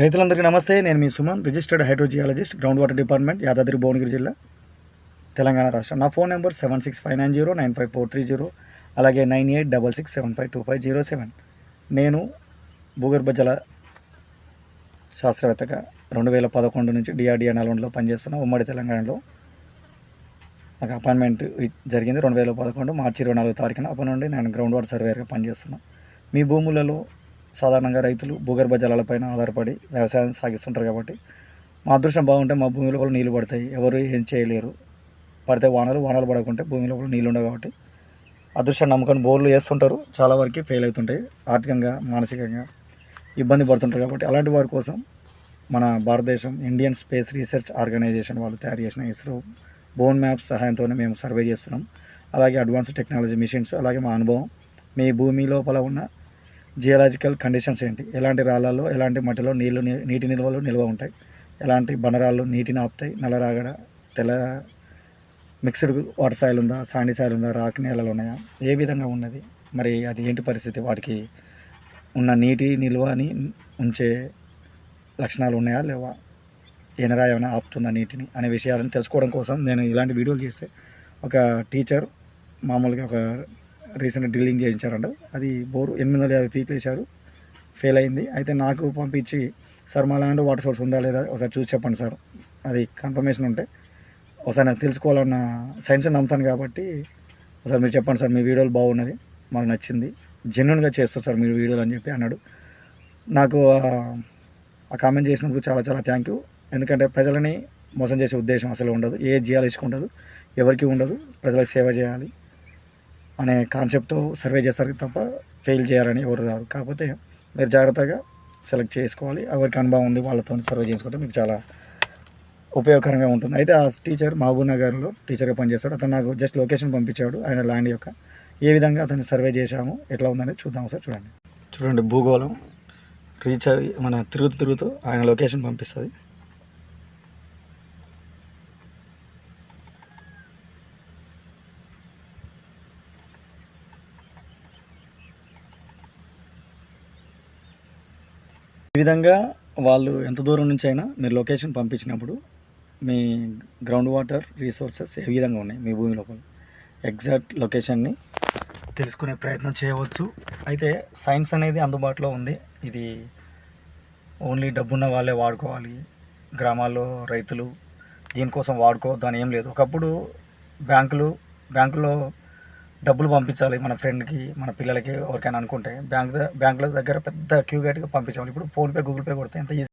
రైతులందరికీ నమస్తే. నేను మీ Suman registered hydrogeologist ground water department Yadadri Bhuvanagiri జిల్లా తెలంగాణ రాష్ట్రం. నా phone number seven six five nine zero nine five four three zero అలాగే nine eight double six seven five two five zero seven. నేను భూగర్భ జల శాస్త్రవేత్తగా రెండు వేల పదకొండు నుంచి డిఆర్డిఏ నల్గొండలో పనిచేస్తున్న ఉమ్మడి తెలంగాణలో నాకు అపాయింట్మెంట్ జరిగింది. రెండు వేల పదకొండు మార్చి ఇరవై నాలుగు తారీఖున అప్పటి నుండి నేను గ్రౌండ్ వాటర్ సర్వేయర్గా పనిచేస్తున్నాను మీ భూములలో సాధారణంగా రైతులు భూగర్భ జలాలపైన ఆధారపడి వ్యవసాయం సాగిస్తుంటారు కాబట్టి మా అదృష్టం బాగుంటే మా భూమి లోపల నీళ్ళు పడతాయి. ఎవరు ఏం చేయలేరు. పడితే వానలు వానలు పడకుంటే భూమి లోపల నీళ్ళు ఉండవు కాబట్టి అదృష్టం నమ్ముకొని బోర్లు వేస్తుంటారు. చాలా వరకు ఫెయిల్ అవుతుంటాయి. ఆర్థికంగా మానసికంగా ఇబ్బంది పడుతుంటారు కాబట్టి అలాంటి వారి కోసం మన భారతదేశం ఇండియన్ స్పేస్ రీసెర్చ్ ఆర్గనైజేషన్ వాళ్ళు తయారు చేసిన ఇస్రో బోన్ మ్యాప్స్ సహాయంతోనే మేము సర్వే చేస్తున్నాం. అలాగే అడ్వాన్స్ టెక్నాలజీ మిషన్స్ అలాగే మా అనుభవం. మీ భూమి లోపల ఉన్న జియలాజికల్ కండిషన్స్ ఏంటి? ఎలాంటి రాళ్ళలో ఎలాంటి మట్టిలో నీళ్ళు నీటి నిల్వలు నిల్వ ఉంటాయి? ఎలాంటి బండరాళ్ళు నీటిని ఆపుతాయి? నల్లరాగడ తెల్ల మిక్స్డ్ వాటర్ సాయిల్ ఉందా? సాండి సాయిల్ ఉందా? రాక్ నేలలు ఉన్నాయా? ఏ విధంగా ఉన్నది? మరి అది ఏంటి పరిస్థితి? వాటికి ఉన్న నీటి నిల్వని ఉంచే లక్షణాలు ఉన్నాయా లేవా? ఎనరా ఏమైనా ఆపుతుందా నీటిని అనే విషయాలను తెలుసుకోవడం కోసం నేను ఇలాంటి వీడియోలు చేస్తే ఒక టీచర్ మామూలుగా ఒక రీసెంట్ డ్రిల్లింగ్ చేయించారంట. అది బోరు ఎనిమిది వందల యాభై ఫీట్లు వేశారు. ఫెయిల్ అయింది. అయితే నాకు పంపించి సార్ మా ల్యాండ్ వాటర్ సోర్స్ ఉందా లేదా? ఒకసారి చూసి చెప్పండి సార్. అది కన్ఫర్మేషన్ ఉంటే ఒకసారి నాకు తెలుసుకోవాలన్న సైన్స్ నమ్ముతాను కాబట్టి ఒకసారి మీరు చెప్పండి సార్ మీ వీడియోలు బాగున్నది మాకు నచ్చింది. జెన్యున్గా చేస్తారు సార్ మీరు వీడియోలు అని చెప్పి అన్నాడు. నాకు ఆ- కామెంట్ చేసినందుకు చాలా చాలా థ్యాంక్ యూ. ఎందుకంటే ప్రజలని మోసం చేసే ఉద్దేశం అసలు ఉండదు. ఏ జియాలజికి ఉండదు ఎవరికి ఉండదు. ప్రజలకు సేవ చేయాలి. అనే కాన్సెప్ట్తో సర్వే చేస్తారు తప్ప ఫెయిల్ చేయాలని ఎవరు రారు. కాకపోతే మీరు జాగ్రత్తగా సెలెక్ట్ చేసుకోవాలి. ఎవరికి అనుభవం ఉంది వాళ్ళతో సర్వే చేసుకుంటే మీకు చాలా ఉపయోగకరంగా ఉంటుంది. అయితే ఆ టీచర్ మహబూబ్ నగర్లో టీచర్గా పనిచేస్తాడు. అతను నాకు జస్ట్ లొకేషన్ పంపించాడు ఆయన ల్యాండ్ యొక్క ఏ విధంగా అతన్ని సర్వే చేశాము ఎట్లా ఉందని చూద్దాం సార్ చూడండి. చూడండి భూగోళం రీచ్ అయ్యి మన తిరుగుతూ తిరుగుతూ ఆయన లొకేషన్ పంపిస్తుంది. ఈ విధంగా వాళ్ళు ఎంత దూరం నుంచి అయినా మీరు లొకేషన్ పంపించినప్పుడు మీ గ్రౌండ్ వాటర్ రీసోర్సెస్ ఏ విధంగా ఉన్నాయి మీ భూమి లోపల? ఎగ్జాక్ట్ లొకేషన్ని తెలుసుకునే ప్రయత్నం చేయవచ్చు. అయితే సైన్స్ అనేది అందుబాటులో ఉంది. ఇది ఓన్లీ డబ్బున్న వాళ్ళే వాడుకోవాలి. గ్రామాల్లో రైతులు దీనికోసం వాడుకోవద్దు అని ఏం లేదు. ఒకప్పుడు బ్యాంకులు బ్యాంకులో డబ్బులు పంపించాలి మన ఫ్రెండ్కి మన పిల్లలకి ఎవరికైనా అనుకుంటే. బ్యాంక్ బ్యాంకుల దగ్గర పెద్ద క్యూ గేట్గా పంపించాలి. ఇప్పుడు ఫోన్పే గూగుల్ పే కొడితే ఎంత ఈజీ